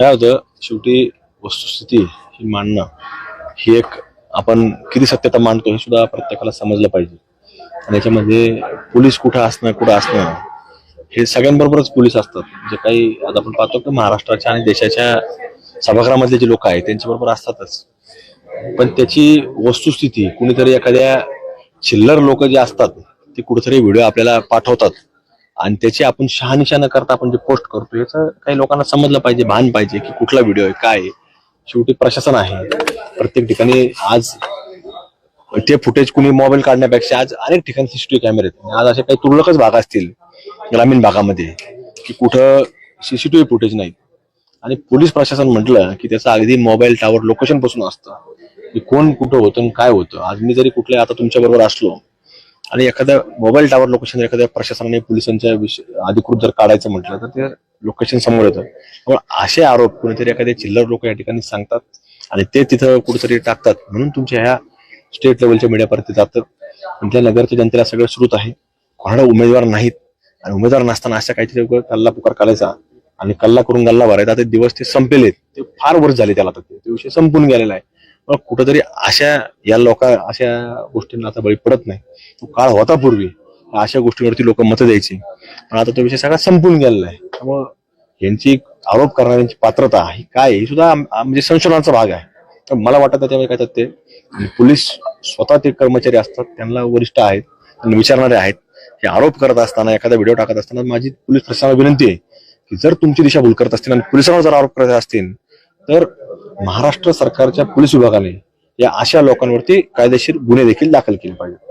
काय होतं शेवटी वस्तुस्थिती ही मांडणं ही एक आपण किती सत्यता मांडतो हे सुद्धा प्रत्येकाला समजलं पाहिजे. आणि याच्यामध्ये पोलीस कुठं असणं कुठं असणं हे सगळ्यांबरोबरच पोलीस असतात. जे काही आता आपण पाहतो की महाराष्ट्राच्या आणि देशाच्या सभागृहामधले जे लोक आहेत त्यांच्याबरोबर असतातच. पण त्याची वस्तुस्थिती कुणीतरी एखाद्या चिल्लर लोक जे असतात ते कुठेतरी व्हिडिओ आपल्याला पाठवतात. आणि त्याची आपण शहानिशा न करता आपण जे पोस्ट करतो याचं काही लोकांना समजलं पाहिजे भान पाहिजे की कुठला व्हिडिओ आहे काय आहे. शेवटी प्रशासन आहे. प्रत्येक ठिकाणी आज ते फुटेज कुणी मोबाईल काढण्यापेक्षा आज अनेक ठिकाणी सीसीटीव्ही कॅमेरे आहेत. आज असे काही तुरळकच भाग असतील ग्रामीण भागामध्ये की कुठं सीसीटीव्ही फुटेज नाहीत आणि पोलीस प्रशासन म्हटलं की त्याचं अगदी मोबाईल टावर लोकेशनपासून असतं. की कोण कुठं होतं आणि काय होतं. आज मी जरी कुठल्या आता तुमच्या बरोबर असलो आणि एखाद्या मोबाईल टावर लोकेशन एखाद्या प्रशासनाने पोलिसांच्या विषय अधिकृत जर काढायचं म्हटलं तर ते लोकेशन समोर येतं. त्यामुळे असे आरोप कुणीतरी एखाद्या चिल्लर लोक या ठिकाणी सांगतात आणि ते तिथं कुठेतरी टाकतात. म्हणून तुमच्या ह्या स्टेट लेवलच्या मीडियापर्यंत जातं तुमच्या नगरच्या जनतेला सगळं श्रुत आहे. कोणाला उमेदवार नाहीत. आणि उमेदवार नसताना अशा काहीतरी कल्ला पुकार करायचा. आणि कल्ला करून गल्ला भरायचा. ते दिवस ते संपलेले ते फार वर्ष झाले त्याला तर ते विषय संपून गेलेला आहे. पण कुठंतरी अशा या लोक अशा गोष्टींना आता बळी पडत नाही. तो काळ होता पूर्वी. अशा गोष्टींवरती लोक मतं द्यायची. पण आता तो विषय सगळा संपून गेलेला आहे. त्यामुळं यांची आरोप करणाऱ्यांची पात्रता ही काय ही सुद्धा म्हणजे संशोधनाचा भाग आहे. तर मला वाटतं त्याच्यामध्ये काय तर ते पोलीस स्वतः ते कर्मचारी असतात त्यांना वरिष्ठ आहेत त्यांना विचारणारे आहेत. हे आरोप करत असताना एखादा व्हिडिओ टाकत असताना माझी पोलीस प्रशासनाला विनंती आहे की जर तुमची दिशा भूल करत असतील आणि पोलिसांवर जर आरोप करत असतील तर महाराष्ट्र सरकारच्या पोलीस विभागाने या अशा लोकांवरती कायदेशीर गुन्हे देखील दाखल केले पाहिजे